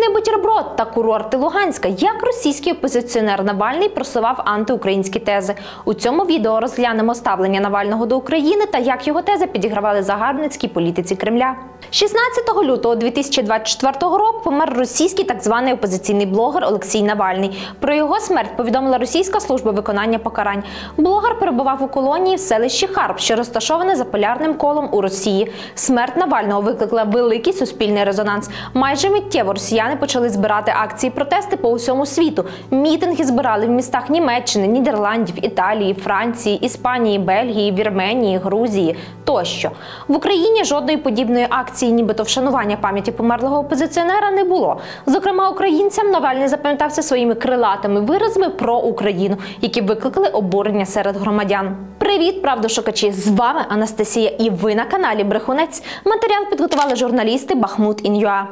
Крим не бутерброд та курорти Луганська. Як російський опозиціонер Навальний просував антиукраїнські тези. У цьому відео розглянемо ставлення Навального до України та як його тези підігравали загарбницькій політиці Кремля. 16 лютого 2024 року помер російський так званий опозиційний блогер Олексій Навальний. Про його смерть повідомила російська служба виконання покарань. Блогер перебував у колонії в селищі Харб, що розташоване за полярним колом у Росії. Смерть Навального викликала великий суспільний резонанс. Майже миттєво росіяни почали збирати акції протести по усьому світу. Мітинги збирали в містах Німеччини, Нідерландів, Італії, Франції, Іспанії, Бельгії, Вірменії, Грузії тощо. В Україні жодної подібної акції, нібито вшанування пам'яті померлого опозиціонера, не було. Зокрема, українцям Навальний запам'ятався своїми крилатими виразами про Україну, які викликали обурення серед громадян. Привіт, правдошукачі! З вами Анастасія, і ви на каналі Брехунець. Матеріал підготували журналісти Бахмут Ін'юа.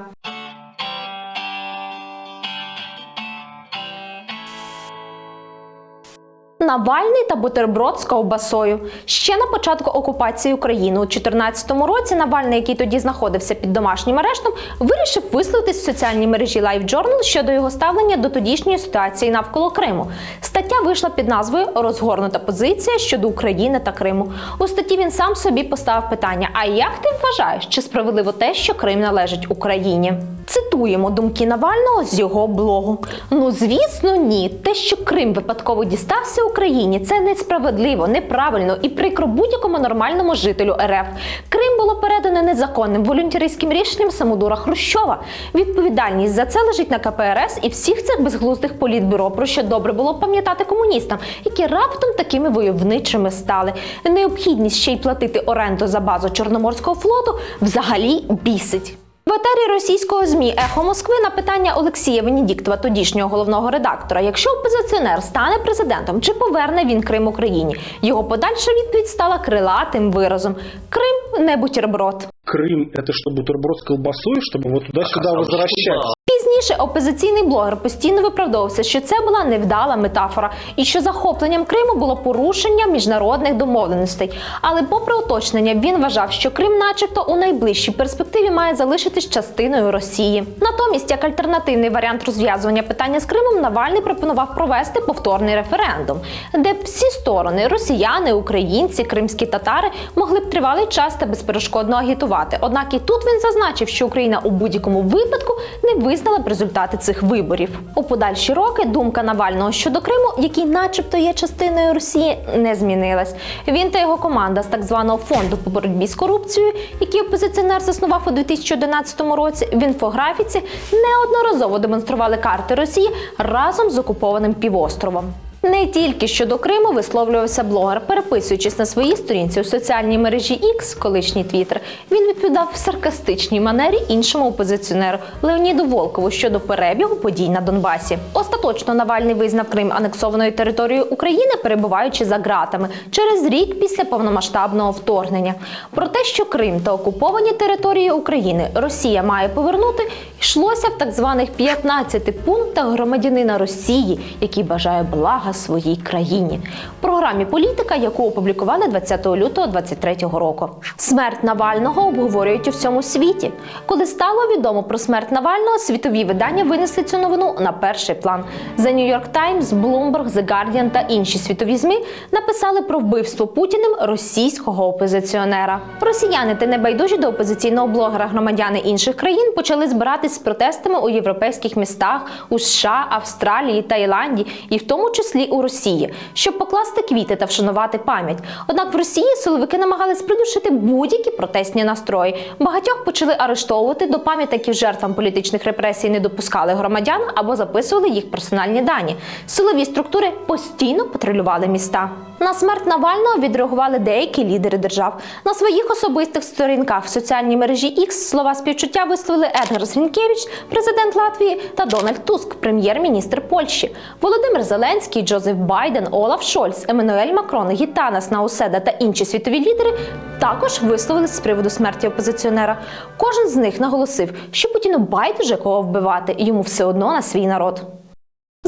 Навальний та бутерброд з ковбасою. Ще на початку окупації України у 2014 році Навальний, який тоді знаходився під домашнім арештом, вирішив висловитись в соціальній мережі LiveJournal щодо його ставлення до тодішньої ситуації навколо Криму. Стаття вийшла під назвою Розгорнута позиція щодо України та Криму. У статті він сам собі поставив питання: А як ти вважаєш, чи справедливо те, що Крим належить Україні? Цитуємо думки Навального з його блогу. Ну звісно, ні. Те, що Крим випадково дістався Україні, це несправедливо, неправильно і прикро будь-якому нормальному жителю РФ. Крим було передано незаконним волюнтаристським рішенням Самодура Хрущова. Відповідальність за це лежить на КПРС і всіх цих безглуздих політбюро, про що добре було пам'ятати комуністам, які раптом такими войовничими стали. Необхідність ще й платити оренду за базу Чорноморського флоту взагалі бісить. В етері російського змі Ехо Москви на питання Олексія Венедіктова, тодішнього головного редактора, якщо опозиціонер стане президентом, чи поверне він Крим Україні? Його подальша відповідь стала крилатим виразом: Крим не бутерброд. Крым это что, бутерброд с колбасой, чтобы вот туда-сюда возвращаться? Пізніше опозиційний блогер постійно виправдовувався, що це була невдала метафора, і що захопленням Криму було порушення міжнародних домовленостей. Але, попри уточнення, він вважав, що Крим, начебто, у найближчій перспективі має залишитись частиною Росії. Натомість, як альтернативний варіант розв'язування питання з Кримом, Навальний пропонував провести повторний референдум, де б всі сторони росіяни, українці, кримські татари могли б тривалий час та безперешкодно агітувати. Однак і тут він зазначив, що Україна у будь-якому випадку не визнала б результати цих виборів. У подальші роки думка Навального щодо Криму, який, начебто, є частиною Росії, не змінилась. Він та його команда з так званого фонду по боротьбі з корупцією, який опозиціонер заснував у 2011 році, в інфографіці неодноразово демонстрували карти Росії разом з окупованим півостровом. Не тільки щодо Криму висловлювався блогер, переписуючись на своїй сторінці у соціальній мережі X, колишній Твіттер, він відповідав в саркастичній манері іншому опозиціонеру Леоніду Волкову щодо перебігу подій на Донбасі. Остаточно Навальний визнав Крим анексованою територією України, перебуваючи за ґратами через рік після повномасштабного вторгнення. Про те, що Крим та окуповані території України Росія має повернути, йшлося в так званих 15 пунктах громадянина Росії, який бажає блага своїй країні. В програмі політика, яку опублікували 20 лютого 2023 року. Смерть Навального обговорюють у всьому світі. Коли стало відомо про смерть Навального, світові видання винесли цю новину на перший план. The New York Times, Bloomberg, The Guardian та інші світові ЗМІ написали про вбивство Путіним російського опозиціонера. Росіяни та небайдужі до опозиційного блогера громадяни інших країн почали збиратись з протестами у європейських містах у США, Австралії, Таїланді і в тому числі у Росії, щоб покласти квіти та вшанувати пам'ять. Однак в Росії силовики намагались придушити будь-які протестні настрої. Багатьох почали арештовувати до пам'ятників жертвам політичних репресій не допускали громадян або записували їх персональні дані. Силові структури постійно патрулювали міста. На смерть Навального відреагували деякі лідери держав. На своїх особистих сторінках в соціальній мережі X слова співчуття висловили Едгар Срінкевич, президент Латвії, та Дональд Туск, прем'єр-міністр Польщі. Володимир Зеленський, Джозеф Байден, Олаф Шольц, Еммануель Макрон, Гітанас Науседа та інші світові лідери також висловились з приводу смерті опозиціонера. Кожен з них наголосив, що Путіну байдуже кого вбивати, і йому все одно на свій народ.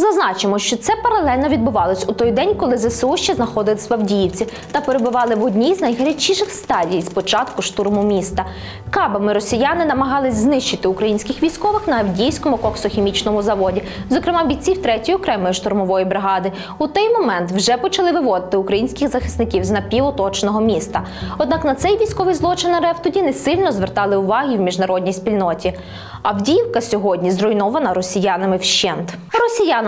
Зазначимо, що це паралельно відбувалось у той день, коли ЗСУ ще знаходились в Авдіївці та перебували в одній з найгарячіших стадій з початку штурму міста. Кабами росіяни намагались знищити українських військових на Авдіївському коксохімічному заводі, зокрема бійців 3-ї окремої штурмової бригади. У той момент вже почали виводити українських захисників з напівоточеного міста. Однак на цей військовий злочин РФ тоді не сильно звертали уваги в міжнародній спільноті. Авдіївка сьогодні зруйнована росіянами вщент.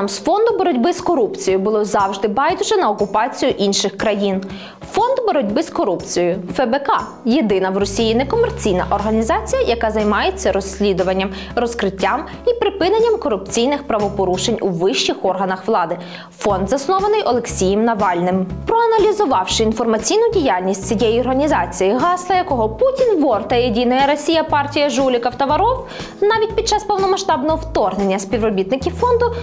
Росіянам з фонду боротьби з корупцією було завжди байдуже на окупацію інших країн. Фонд боротьби з корупцією ФБК єдина в Росії некомерційна організація, яка займається розслідуванням, розкриттям і припиненням корупційних правопорушень у вищих органах влади. Фонд заснований Олексієм Навальним. Проаналізувавши інформаційну діяльність цієї організації, гасла якого Путін вор та єдина Росія партія жуліків та воров, навіть під час повномасштабного вторгнення співробітники фонду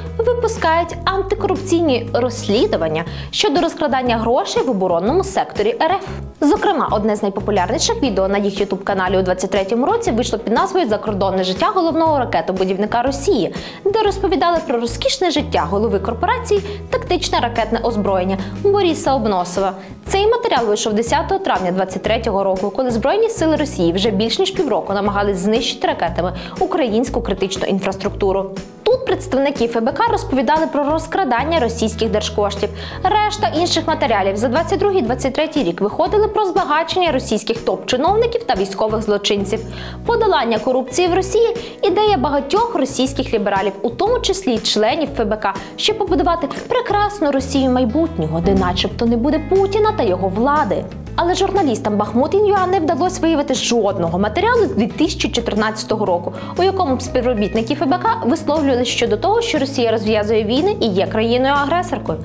випускають антикорупційні розслідування щодо розкрадання грошей в оборонному секторі РФ. Зокрема, одне з найпопулярніших відео на їх ютуб каналі у 23-му році вийшло під назвою Закордонне життя головного ракетобудівника Росії, де розповідали про розкішне життя голови корпорації тактичне ракетне озброєння Бориса Обносова. Цей матеріал вийшов 10 травня 23-го року, коли збройні сили Росії вже більш ніж півроку намагались знищити ракетами українську критичну інфраструктуру. Тут представники ФБК розповідали про розкрадання російських держкоштів. Решта інших матеріалів за 22-23 рік виходили про збагачення російських топ-чиновників та військових злочинців, подолання корупції в Росії ідея багатьох російських лібералів, у тому числі й членів ФБК, щоб побудувати прекрасну Росію майбутнього, де, начебто, не буде Путіна та його влади. Але журналістам Бахмут Ін'юа не вдалося виявити жодного матеріалу з 2014 року, у якому б співробітники ФБК висловлювали щодо того, що Росія розв'язує війни і є країною-агресоркою.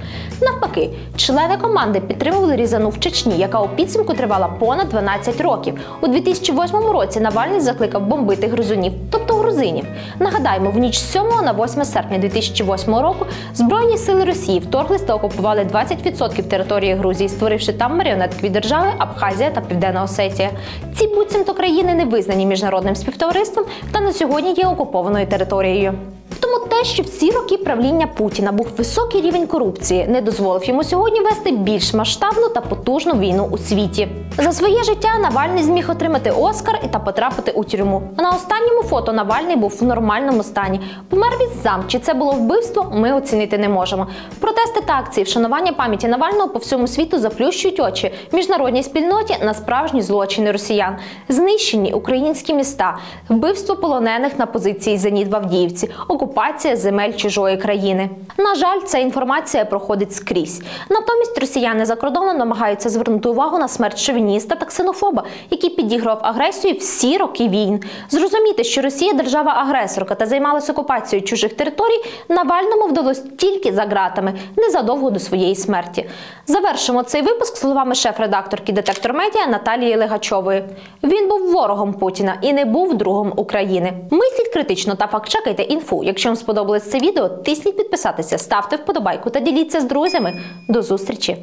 Навпаки, члени команди підтримували різану в Чечні, яка у підсумку тривала понад 12 років. У 2008 році Навальний закликав бомбити грузунів, тобто грузинів. Нагадаємо, в ніч з 7 на 8 серпня 2008 року збройні сили Росії вторглись та окупували 20% території Грузії, створивши там маріонеткові держави Абхазія та Південна Осетія. Ці буцімто країни не визнані міжнародним співтовариством та на сьогодні є окупованою територією. Тому те, що в ці роки правління Путіна був високий рівень корупції, не дозволив йому сьогодні вести більш масштабну та потужну війну у світі. За своє життя Навальний зміг отримати Оскар і та потрапити у тюрму. На останньому фото Навальний був в нормальному стані. Помер від зам. Чи це було вбивство? Ми оцінити не можемо. Протести та акції вшанування пам'яті Навального по всьому світу заплющують очі міжнародній спільноті на справжні злочини росіян, знищені українські міста, вбивство полонених на позиції Зеніт в Авдіївці, окупація земель чужої країни. На жаль, ця інформація проходить скрізь. Натомість росіяни за кордоном намагаються звернути увагу на смерть шовініста та ксенофоба, який підіграв агресію всі роки війн. Зрозуміти, що Росія держава-агресорка та займалася окупацією чужих територій, Навальному вдалося тільки за ґратами, незадовго до своєї смерті. Завершимо цей випуск словами шеф-редакторки детектор медіа Наталії Легачової. Він був ворогом Путіна і не був другом України. Мисліть критично та факт-чекайте інфу. Якщо вам сподобалось це відео, тисніть підписатися, ставте вподобайку та діліться з друзями. До зустрічі!